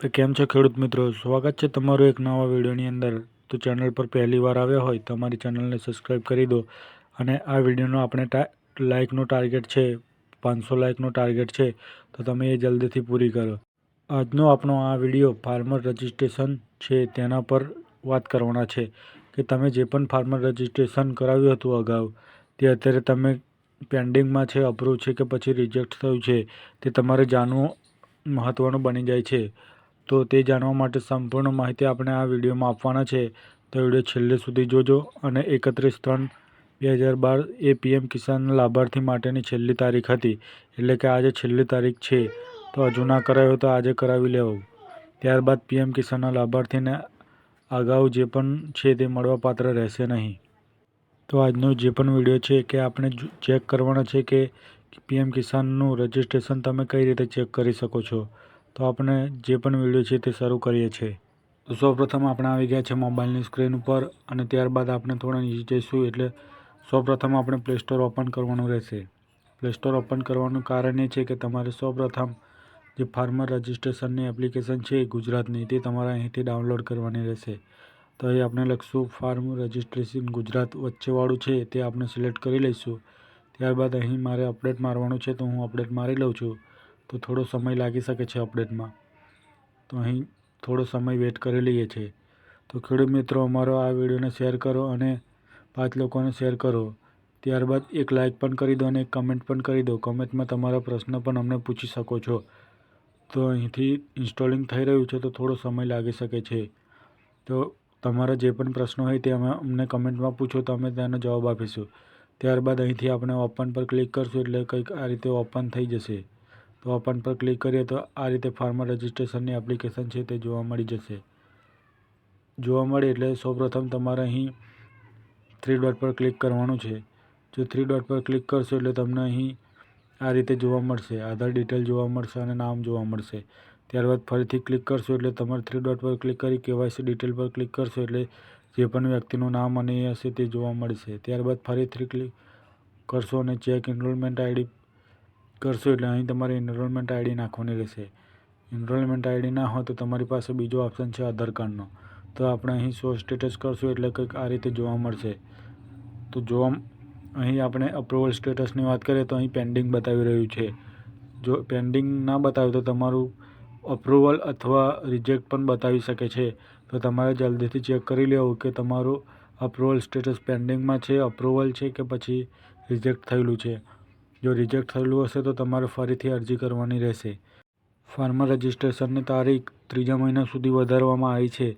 તો કેમ છો ખેડૂત મિત્રો? સ્વાગત છે તમારું એક નવા વિડીયોની અંદર. તો ચેનલ પર પહેલી વાર આવ્યા હોય તો અમારી ચેનલને સબસ્ક્રાઈબ કરી દો અને આ વિડીયોનો આપણે લાઇકનો ટાર્ગેટ છે, પાંચસો લાઇકનો ટાર્ગેટ છે, તો તમે એ જલ્દીથી પૂરી કરો. આજનો આપણો આ વીડિયો ફાર્મર રજિસ્ટ્રેશન છે તેના પર વાત કરવાના છે કે તમે જે પણ ફાર્મર રજિસ્ટ્રેશન કરાવ્યું હતું અગાઉ, તે અત્યારે તમે પેન્ડિંગમાં છે અપ્રૂવ છે કે પછી રિજેક્ટ થયું છે, તે તમારે જાણવું મહત્ત્વનું બની જાય છે. તો તે જાણવા માટે સંપૂર્ણ માહિતી આપણે આ વિડીયોમાં આપવાના છે. તો વીડિયો છેલ્લે સુધી જોજો અને એકત્રીસ ત્રણ બે હજાર બાર એ પીએમ કિસાન લાભાર્થી માટેની છેલ્લી તારીખ હતી. એટલે કે આજે છેલ્લી તારીખ છે. તો હજુ ના કરાયો તો આજે કરાવી લેવું. ત્યારબાદ પીએમ કિસાનના લાભાર્થીને અગાઉ જે પણ છે તે મળવાપાત્ર રહેશે નહીં. તો આજનો જે પણ વીડિયો છે કે આપણે ચેક કરવાનો છે કે પીએમ કિસાનનું રજિસ્ટ્રેશન તમે કઈ રીતે ચેક કરી શકો છો. તો આપણે જે પણ વીડિયો છે તે શરૂ કરીએ છીએ. તો સૌપ્રથમ આપણે આવી ગયા છે મોબાઈલની સ્ક્રીન ઉપર અને ત્યારબાદ આપણે થોડા નીચે જઈશું એટલે સૌપ્રથમ આપણે પ્લે સ્ટોર ઓપન કરવાનું રહેશે. પ્લે સ્ટોર ઓપન કરવાનું કારણ એ છે કે તમારે સૌપ્રથમ જે ફાર્મર રજિસ્ટ્રેશનની એપ્લિકેશન છે ગુજરાતની તે તમારે અહીંથી ડાઉનલોડ કરવાની રહેશે. તો અહીં આપણે લખશું ફાર્મ રજિસ્ટ્રેશન ગુજરાત વચ્ચેવાળું છે તે આપણે સિલેક્ટ કરી લઈશું. ત્યારબાદ અહીં મારે અપડેટ મારવાનું છે તો હું અપડેટ મારી લઉં છું. તો થોડો સમય લાગી શકે છે અપડેટમાં. તો અહીં થોડો સમય વેટ કરી લઈએ છીએ. તો ખેડૂત મિત્રો, અમારો આ વિડીયોને શેર કરો અને પાંચ લોકોને શેર કરો. ત્યારબાદ એક લાઇક પણ કરી દો અને એક કમેન્ટ પણ કરી દો. કમેન્ટમાં તમારા પ્રશ્ન પણ અમને પૂછી શકો છો. તો અહીંથી ઇન્સ્ટોલિંગ થઈ રહ્યું છે તો થોડો સમય લાગી શકે છે. તો તમારા જે પણ પ્રશ્નો હોય તે અમે અમને કમેન્ટમાં પૂછો તો અમે તેનો જવાબ આપીશું. ત્યારબાદ અહીંથી આપણે ઓપન પર ક્લિક કરશું એટલે કંઈક આ રીતે ઓપન થઈ જશે. તો ઓપન પર ક્લિક કરીએ તો આ રીતે ફાર્મર રજિસ્ટ્રેશનની એપ્લિકેશન છે તે જોવા મળી જશે. જોવા મળે એટલે સૌપ્રથમ તમારે અહીં થ્રી ડોટ પર ક્લિક કરવાનું છે. જો થ્રી ડોટ પર ક્લિક કરશો એટલે તમને અહીં આ રીતે જોવા મળશે. આધાર ડિટેલ જોવા મળશે અને નામ જોવા મળશે. ત્યારબાદ ફરીથી ક્લિક કરશો એટલે તમારે થ્રી ડોટ પર ક્લિક કરી કેવાયસી ડિટેલ પર ક્લિક કરશો એટલે જે પણ વ્યક્તિનું નામ અને એ હશે તે જોવા મળશે. ત્યારબાદ ફરીથી ક્લિક કરશો અને ચેક એનરોલમેન્ટ આઈડી કરશો એટલે અહીં તમારે એનરોલમેન્ટ આઈડી નાખવાની રહેશે. એનરોલમેન્ટ આઈડી ના હોય તો તમારી પાસે બીજો ઓપ્શન છે આધાર કાર્ડનો તો આપણે અહીં શો સ્ટેટસ કરશું એટલે કંઈક આ રીતે જોવા મળશે. તો જોવા અહીં આપણે અપ્રુવલ સ્ટેટસની વાત કરીએ તો અહીં પેન્ડિંગ બતાવી રહ્યું છે. જો પેન્ડિંગ ના બતાવે તો તમારું અપ્રુવલ અથવા રિજેક્ટ પણ બતાવી શકે છે. તો તમારે જલ્દીથી ચેક કરી લેવું કે તમારું અપ્રુવલ સ્ટેટસ પેન્ડિંગમાં છે અપ્રુવલ છે કે પછી રિજેક્ટ થયેલું છે. જો રિજેક્ટ થયેલું હશે તો તમારે ફરીથી અરજી કરવાની રહેશે. ફાર્મર રજિસ્ટ્રેશનની તારીખ ત્રીજા મહિના સુધી વધારવામાં આવી છે,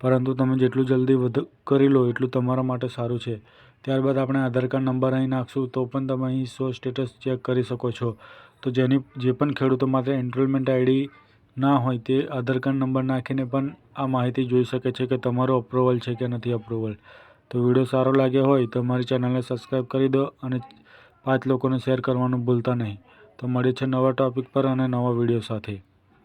પરંતુ તમે જેટલું જલ્દી વધ, કરી લો એટલું તમારા માટે સારું છે. ત્યારબાદ આપણે આધાર કાર્ડ નંબર અહીં નાખશું, તો પણ તમે અહીં શો સ્ટેટસ ચેક કરી શકો છો. તો જેની, જે પણ ખેડૂતો માટે એનરોલમેન્ટ આઈડી ના હોય તે આધાર કાર્ડ નંબર નાખીને પણ આ માહિતી જોઈ શકે છે કે તમારો અપ્રુવલ છે કે નથી અપ્રુવલ તો વીડિયો સારો લાગ્યો હોય તો મારી ચેનલને સબસ્ક્રાઈબ કરી દો અને પાંચ લોકોને શેર કરવાનું ભૂલતા નહીં. તો મળીએ છે નવા ટૉપિક પર અને નવા વીડિયો સાથે.